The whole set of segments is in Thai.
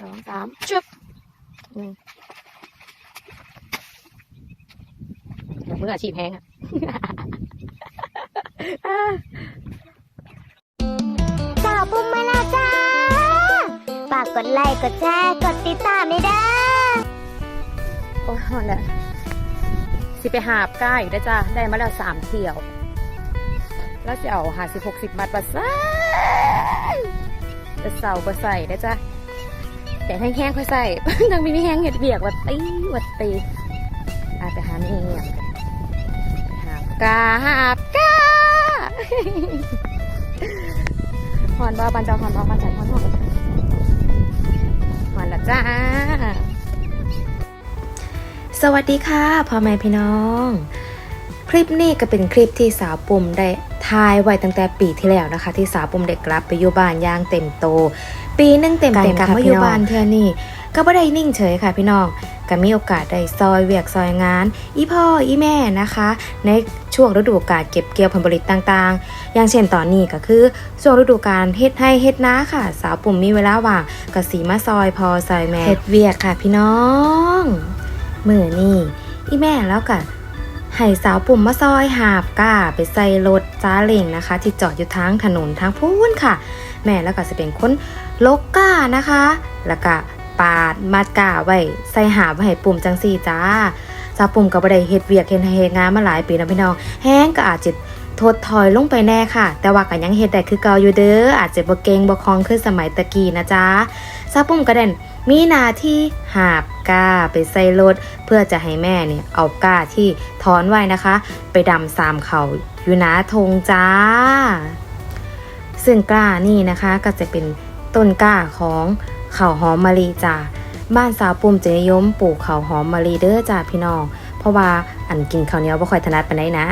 สองสามจุ๊บอืมมืออาชีพแห้งอะสาวปุ่มมาแล้วจ้าฝากกดไลค์กดแชร์กดติดตามไม่ได้โอ้ยหอนแล้วสิไปหาบก้าอีกแล้วจ้าได้มาแล้วสามเที่ยว แล้วจะเอาหาสิบหกสิบบาทมาใส่จะเสาก็ใส่ได้จ้ะ แต่แห้งๆค่อยใส่ทางมีไม่แห้งเห็ดเบียกวัดตีวัดตีอาไปหาเมียหาบกาหาบกาหอนบอบันจาหอนบอบันจันหอนหอนหอนละจ้า สวัสดีค่ะพ่อแม่พี่น้อง คลิปนี้ก็เป็นคลิปที่สาวปุ่มได้ถ่ายไว้ตั้งแต่ปีที่แล้วนะคะ ที่สาวปุ่มได้กลับไปอยู่บ้านอย่างเต็มโต ปีหนึงเต็มการเต็มกลับค่ะมามาออยู่ยู่บ้าบ้านนเทื่อนี่ก็บ่ได้นิ่งเฉยค่ะพี่น้องก็มีโอกาสได้ซอยเวียกซอยงาน อีพ่ออีแม่นะคะ ในช่วงฤดูกาลเก็บเกี่ยวผลผลิตต่างๆ อย่างเช่นตอนนี้ก็คือช่วงฤดูกาลเฮ็ดให้เฮ็ดนาค่ะ สาวปุ่มมีเวลาว่างก็สีมาซอยพอซอยแม่เฮ็ดเวียกค่ะพี่น้อง มือนี่อีแม่แล้วก็ ให้สาวปุ่มมาซอยหาบก้าไปใส่รถจ้าเล่งนะคะ ที่จอดอยู่ทางถนนทางพูนค่ะ แม่แล้วก็จะเป็นคนลกก้านะคะ แล้วก็ปาดมัดก้าไว้ใส่หาบไว้ให้ปุ่มจังสี่จ้าสาวปุ่มก็บ่ได้เฮ็ดเวียกเฮ็ดให้เฮ็ดงานมาหลายปีนะพี่น้องแห้งก็อาจจะทดถอยลงไปแน่ค่ะ แต่ว่าก็ยังเฮ็ดได้คือเก่าอยู่เด้ออาจจะบ่เก่งบ่คล่องคือสมัยตะกี้นะจ๊ะสาปุ่มก็เด่น มีหน้าที่หาบก้าไปใส่รถเพื่อจะให้แม่เนี่ยเอาก้าที่ถอนไว้นะคะ ไปดำสามเขาอยู่นาทงจ้า ซึ่งก้านี่นะคะก็จะเป็นต้นก้าของข้าวหอมมะลิจ้าบ้านสาวปุ่มจะนิยมปลูกข้าวหอมมะลิเด้อจ้าพี่น้อง เพราะว่าอันกินข้าวเหนียวบ่ค่อยถนัดปานใดนะ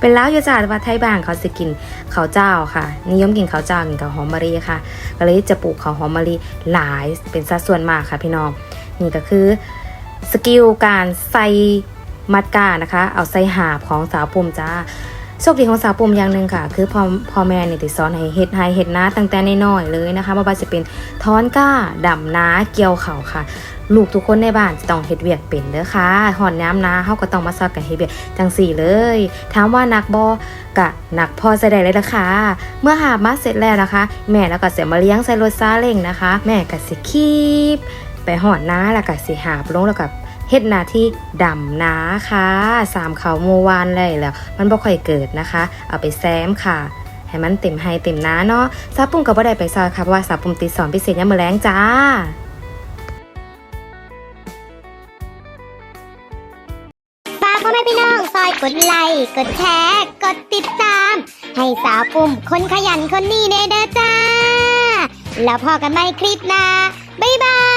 เป็นแล้วอยู่จ้าแต่ว่าไทยบ้านเขาจะกินข้าวเจ้าค่ะ นิยมกินข้าวเจ้ากินข้าวหอมมะลิค่ะ ก็เลยจะปลูกข้าวหอมมะลิหลายเป็นสัดส่วนมากค่ะพี่น้องนี่ก็คือสกิลการใส่มัดกานะคะ เอาใส่หาบของสาวปุ่มจ้า โชคดีของสาวปุ่มอย่างหนึ่งค่ะ คือพ่อพ่อแม่เนี่ยติดสอนให้เฮ็ดไฮเฮ็ดนาตั้งแต่น้อยๆเลยนะคะไม่ว่าจะเป็นท้อนก้าดำนาเกี่ยวเข่าค่ะ ลูกทุกคนในบ้านจะต้องเฮ็ดเวียกเป็นเด้อค่ะหอนน้ำนาเฮาก็ต้องมาซอยกันเฮ็ดเวียกจังสี่เลยถามว่านักบ่กะหนักพอใส่ได้เลยละค่ะ เมื่อหาบมาเสร็จแล้วนะคะ แม่แล้วก็เสียมาเลี้ยงใส่รถซาเล้งนะคะ แม่ก็สิคีบไปหอนนาแล้วก็สิหาบลงแล้วก็ เฮ็ดหนาที่ดำนาค่ะสามเขาโมวานเลยแล้ว มันบ่ค่อยเกิดนะคะ เอาไปแซมค่ะให้มันเต็มให้เต็มนาเนาะซาปุ่มก็บ่ได้ไปซอยค่ะเพราะว่าซาปุ่มติดสอนพิเศษยามมื้อแลงจ้าฝากพ่อแม่พี่น้องซอยกดไลค์กดแชร์กดติดตาม ให้สาวปุ่มคนขยันคนนี้เด้อจ้า แล้วพอกันใหม่คลิปหน้าบ๊ายบาย